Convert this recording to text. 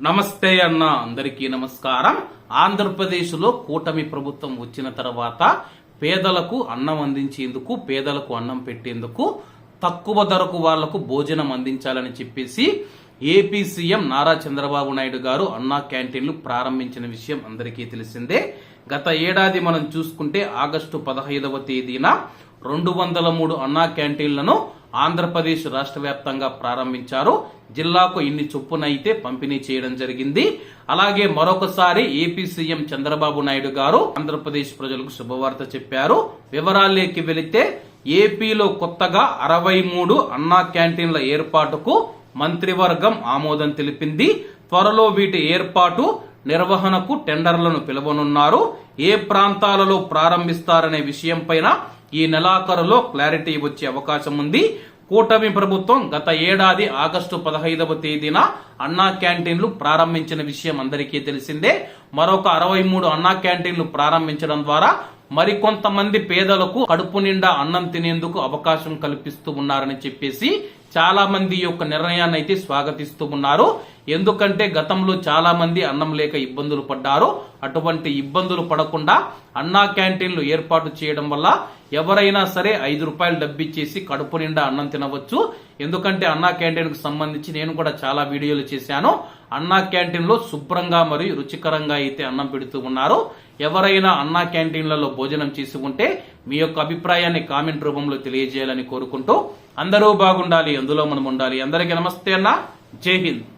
నమస్తే అన్న అందరికీ నమస్కారం. ఆంధ్రప్రదేశ్లో కూటమి ప్రభుత్వం వచ్చిన తర్వాత పేదలకు అన్నం అందించేందుకు పేదలకు అన్నం పెట్టేందుకు తక్కువ ధరకు వాళ్ళకు భోజనం అందించాలని చెప్పేసి ఏపీ సీఎం నారా చంద్రబాబు నాయుడు గారు అన్నా క్యాంటీన్లు ప్రారంభించిన విషయం అందరికీ తెలిసిందే. గత ఏడాది మనం చూసుకుంటే ఆగస్టు పదహైదవ తేదీన రెండు వందల మూడు అన్నా క్యాంటీన్లను ఆంధ్రప్రదేశ్ రాష్ట్ర వ్యాప్తంగా ప్రారంభించారు. జిల్లాకు ఇన్ని చొప్పునైతే పంపిణీ చేయడం జరిగింది. అలాగే మరొకసారి ఏపీ సీఎం చంద్రబాబు నాయుడు గారు ఆంధ్రప్రదేశ్ ప్రజలకు శుభవార్త చెప్పారు. వివరాల్లోకి వెళితే ఏపీలో కొత్తగా అరవై మూడు అన్నా క్యాంటీన్ల ఏర్పాటుకు మంత్రివర్గం ఆమోదం తెలిపింది. త్వరలో వీటి ఏర్పాటు నిర్వహణకు టెండర్లను పిలవనున్నారు. ఏ ప్రాంతాలలో ప్రారంభిస్తారనే విషయంపైన ఈ నెలాఖరులో క్లారిటీ వచ్చే అవకాశం ఉంది. కూటమి ప్రభుత్వం గత ఏడాది ఆగస్టు పదహైదవ తేదీన అన్నా క్యాంటీన్లు ప్రారంభించిన విషయం అందరికీ తెలిసిందే. మరొక అరవై మూడు అన్నా క్యాంటీన్లు ప్రారంభించడం ద్వారా మరికొంతమంది పేదలకు కడుపు నిండా అన్నం తినేందుకు అవకాశం కల్పిస్తూ ఉన్నారని చెప్పేసి చాలా మంది యొక్క నిర్ణయాన్ని అయితే స్వాగతిస్తూ ఉన్నారు. ఎందుకంటే గతంలో చాలా మంది అన్నం లేక ఇబ్బందులు పడ్డారు. అటువంటి ఇబ్బందులు పడకుండా అన్నా క్యాంటీన్లు ఏర్పాటు చేయడం వల్ల ఎవరైనా సరే ఐదు రూపాయలు డబ్బిచ్చేసి కడుపు నిండా అన్నం తినవచ్చు. ఎందుకంటే అన్నా క్యాంటీన్కు సంబంధించి నేను కూడా చాలా వీడియోలు చేశాను. అన్నా క్యాంటీన్లో శుభ్రంగా మరియు రుచికరంగా అయితే అన్నం పెడుతూ ఉన్నారు. ఎవరైనా అన్నా క్యాంటీన్లలో భోజనం చేసి ఉంటే మీ యొక్క అభిప్రాయాన్ని కామెంట్ రూపంలో తెలియజేయాలని కోరుకుంటూ అందరూ బాగుండాలి అందులో మనం ఉండాలి. అందరికీ నమస్తే అన్న. జై హింద్.